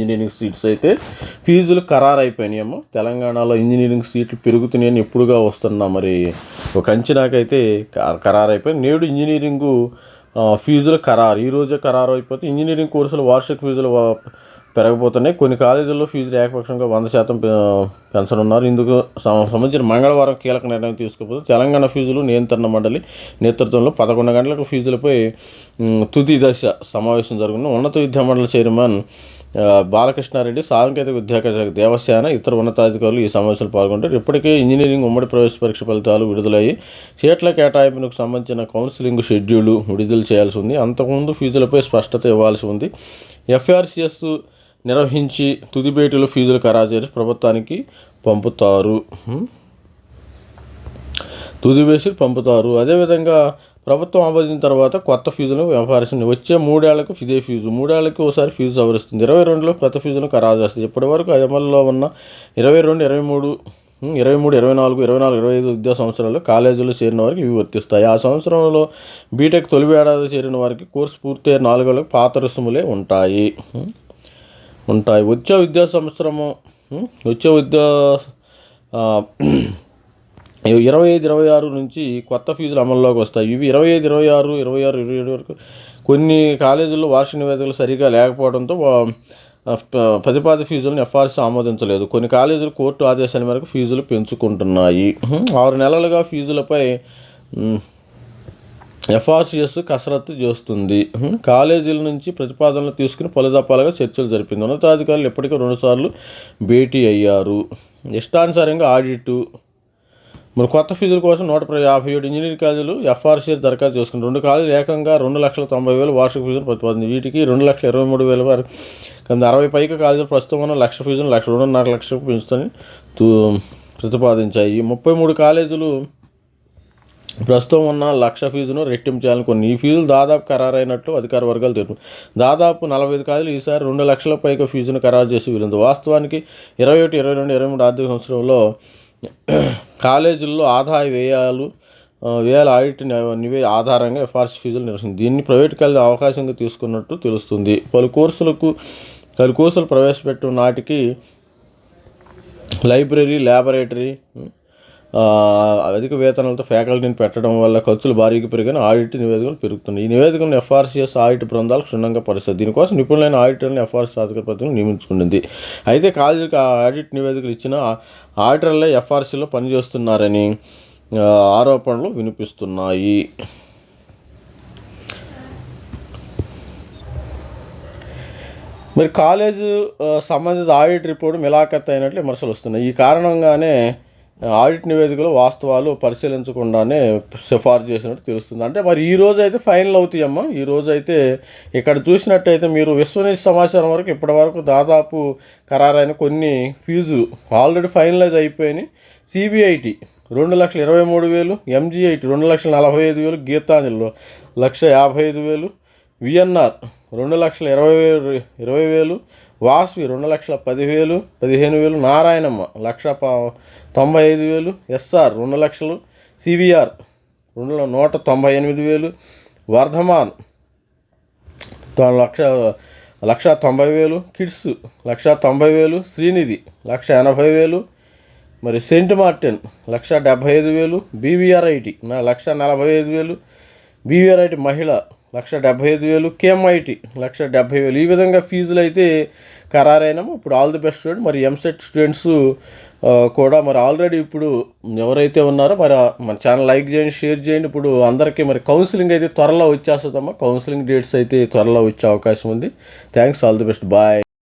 Engineering seats అయితే ఫీజులు ఖరారు అయిపోయినాయేమో తెలంగాణలో ఇంజనీరింగ్ సీట్లు పెరుగుతున్నాయని ఎప్పుడుగా వస్తున్నా మరి ఒక అంచనాకైతే ఖరారు అయిపోయింది నేడు ఇంజనీరింగు ఫీజులు ఖరారు. ఈరోజే ఖరారు అయిపోతే ఇంజనీరింగ్ కోర్సులు వార్షిక ఫీజులు పెరగబోతున్నాయి. కొన్ని కాలేజీల్లో ఫీజులు ఏకపక్షంగా వంద శాతం పె- పెంచనున్నారు. ఇందుకు సంబంధించిన మంగళవారం కీలక నిర్ణయం తీసుకుపోతే తెలంగాణ ఫీజులు నియంత్రణ మండలి నేతృత్వంలో పదకొండు గంటలకు ఫీజులపై తుది దశ సమావేశం జరుగుతుంది ఉన్నత విద్యా మండలి చైర్మన్ బాలకృష్ణారెడ్డి సాంకేతిక విద్యాశాఖ దేవసేన ఇతర ఉన్నతాధికారులు ఈ సమావేశంలో పాల్గొంటారు. ఇప్పటికే ఇంజనీరింగ్ ఉమ్మడి ప్రవేశ పరీక్ష ఫలితాలు విడుదలయ్యి సీట్ల కేటాయింపునకు సంబంధించిన కౌన్సిలింగ్ షెడ్యూల్ విడుదల చేయాల్సి ఉంది. అంతకుముందు ఫీజులపై స్పష్టత ఇవ్వాల్సి ఉంది. ఎఫ్ఆర్సిఎస్ నిర్వహించి తుది భేటీలో ఫీజులు ఖరారు చేసి ప్రభుత్వానికి పంపుతారు. తుది వేసి పంపుతారు. అదేవిధంగా ప్రభుత్వం ఆమోదించిన తర్వాత కొత్త ఫీజులను వ్యవహరిస్తుంది. వచ్చే మూడేళ్ళకు ఇదే ఫీజు మూడేళ్ళకి ఒకసారి ఫీజు సవరిస్తుంది. ఇరవై రెండులో కొత్త ఫీజును ఖరారు చేస్తుంది ఇప్పటి వరకు అమల్లో ఉన్న ఇరవై రెండు ఇరవై మూడు ఇరవై మూడు ఇరవై నాలుగు ఇరవై నాలుగు ఇరవై ఐదు విద్యా సంవత్సరాల్లో కాలేజీలో చేరిన వారికి ఇవి వర్తిస్తాయి. ఆ సంవత్సరంలో బీటెక్ తొలి ఏడాది చేరిన వారికి కోర్సు పూర్తయ్యే నాలుగేళ్ళకు పాత రుసుములే ఉంటాయి. ఉంటాయి. వచ్చే విద్యా సంవత్సరము వచ్చే విద్యా ఇరవై ఐదు ఇరవై ఆరు నుంచి కొత్త ఫీజులు అమల్లోకి వస్తాయి. ఇవి ఇరవై ఐదు ఇరవై ఆరు ఇరవై ఆరు ఇరవై ఏడు వరకు కొన్ని కాలేజీల్లో వార్షిక నివేదికలు సరిగా లేకపోవడంతో వా- ప్రతిపాదిత ఫీజులను ఎఫ్ఆర్సీ ఆమోదించలేదు. కొన్ని కాలేజీలు కోర్టు ఆదేశాల మేరకు ఫీజులు పెంచుకుంటున్నాయి. ఆరు నెలలుగా ఫీజులపై ఎఫ్ఆర్సిఎస్ కసరత్తు చేస్తుంది. కాలేజీల నుంచి ప్రతిపాదనలు తీసుకుని పలుదపాలుగా చర్చలు జరిపింది. ఉన్నతాధికారులు ఇప్పటికే రెండుసార్లు భేటీ అయ్యారు. ఇష్టానుసారంగా ఆడిటు మరి కొత్త ఫీజుల కోసం నూట యాభై ఏడు ఇంజనీరింగ్ కాలేజీలు ఎఫ్ఆర్సీ దరఖాస్తు చేసుకుని రెండు కాలేజీలు ఏకంగా రెండు లక్షల తొంభై వేలు వార్షిక ఫీజును ప్రతిపాదించి వీటికి రెండు లక్షల ఇరవై మూడు వేల వరకు కింద అరవై పైకి కాలేజీలు ప్రస్తుతం ఉన్న లక్ష ఫీజును లక్ష రెండున్నర లక్షలకు పెంచుతని ప్రతిపాదించాయి. ముప్పై మూడు కాలేజీలు ప్రస్తుతం ఉన్న లక్ష ఫీజును రెట్టింపు చేయాలని కొన్ని. ఈ ఫీజులు దాదాపు ఖరారైనట్లు అధికార వర్గాలు తెలుపు దాదాపు నలభై ఐదు కాలేజీలు ఈసారి రెండు లక్షల పైగా ఫీజును ఖరారు చేసి వీలుంది. వాస్తవానికి ఇరవై ఒకటి ఇరవై రెండు ఇరవై మూడు ఆర్థిక సంవత్సరంలో కాలేజీల్లో ఆదాయ వ్యయాలు వేల ఆడిట్ నివే- ఆధారంగా ఎఫ్ఆర్సి ఫీజులు నిర్వహించింది దీన్ని ప్రైవేట్ కాలేజీ అవకాశంగా తీసుకున్నట్టు తెలుస్తుంది. పలు కోర్సులకు పలు కోర్సులు ప్రవేశపెట్టిన నాటికి లైబ్రరీ ల్యాబొరేటరీ అధిక వేతనాలతో ఫ్యాకల్టీని పెట్టడం వల్ల ఖర్చులు భారీగా పెరిగిన ఆడిట్ నివేదికలు పెరుగుతున్నాయి. ఈ నివేదికను ఎఫ్ఆర్సీఎస్ ఆడిట్ బృందాలు క్షుణ్ణంగా పరిస్థితి దీనికోసం నిపుణులైన ఆడిటర్ని ఎఫ్ఆర్సీ అధికారులను నియమించుకుంది అయితే కాలేజీకి ఆ ఆడిట్ నివేదికలు ఇచ్చిన ఆడిటర్లే ఎఫ్ఆర్సీలో పనిచేస్తున్నారని ఆరోపణలు వినిపిస్తున్నాయి. మరి కాలేజ్ సంబంధిత ఆడిట్ రిపోర్ట్ మిలాఖత్ అయినట్లు విమర్శలు వస్తున్నాయి. ఈ కారణంగానే ఆడిట్ నివేదికలో వాస్తవాలు పరిశీలించకుండానే సిఫార్సు చేసినట్టు తెలుస్తుంది. అంటే మరి ఈ రోజు అయితే ఫైనల్ అవుతాయమ్మా. ఈ రోజు అయితే ఇక్కడ చూసినట్టయితే మీరు విశ్వనీతి సమాచారం వరకు ఇప్పటి వరకు దాదాపు ఖరారైన కొన్ని ఫీజులు ఆల్రెడీ ఫైనలైజ్ అయిపోయినాయి. సిబిఐటి రెండు లక్షల ఇరవై మూడు వేలు ఎంజీఐటి రెండు లక్షల నలభై ఐదు వేలు గీతాంజలిలో లక్ష యాభై ఐదు వేలు విఎన్ఆర్ రెండు లక్షల ఇరవై వేలు ఇరవై వేలు వాస్వి రెండు లక్షల పదివేలు పదిహేను వేలు నారాయణమ్మ లక్ష తొంభై ఐదు వేలు ఎస్ఆర్ రెండు లక్షలు సివిఆర్ రెండు నూట తొంభై ఎనిమిది వేలు వర్ధమాన్ లక్ష లక్ష తొంభై వేలు కిడ్స్ లక్ష తొంభై వేలు శ్రీనిధి లక్ష ఎనభై వేలు మరి సెంట్ మార్టిన్ లక్ష డెబ్భై ఐదు వేలు బీవీఆర్ఐటి లక్ష నలభై ఐదు వేలు బీవీఆర్ఐటి మహిళ లక్ష డెబ్భై ఐదు వేలు కేఎంఐటి. లక్ష డెబ్భై వేలు. ఈ విధంగా ఫీజులు అయితే ఖరారైనాము. ఇప్పుడు ఆల్ ది బెస్ట్ స్టూడెంట్. మరి ఎంసెట్ స్టూడెంట్స్ కూడా మరి ఆల్రెడీ ఇప్పుడు ఎవరైతే ఉన్నారో మరి మన ఛానల్ లైక్ చేయండి షేర్ చేయండి. ఇప్పుడు అందరికీ మరి కౌన్సిలింగ్ అయితే త్వరలో వచ్చేస్తుందమ్మా. కౌన్సిలింగ్ డేట్స్ అయితే త్వరలో వచ్చే అవకాశం ఉంది. Thanks. All the best. Bye.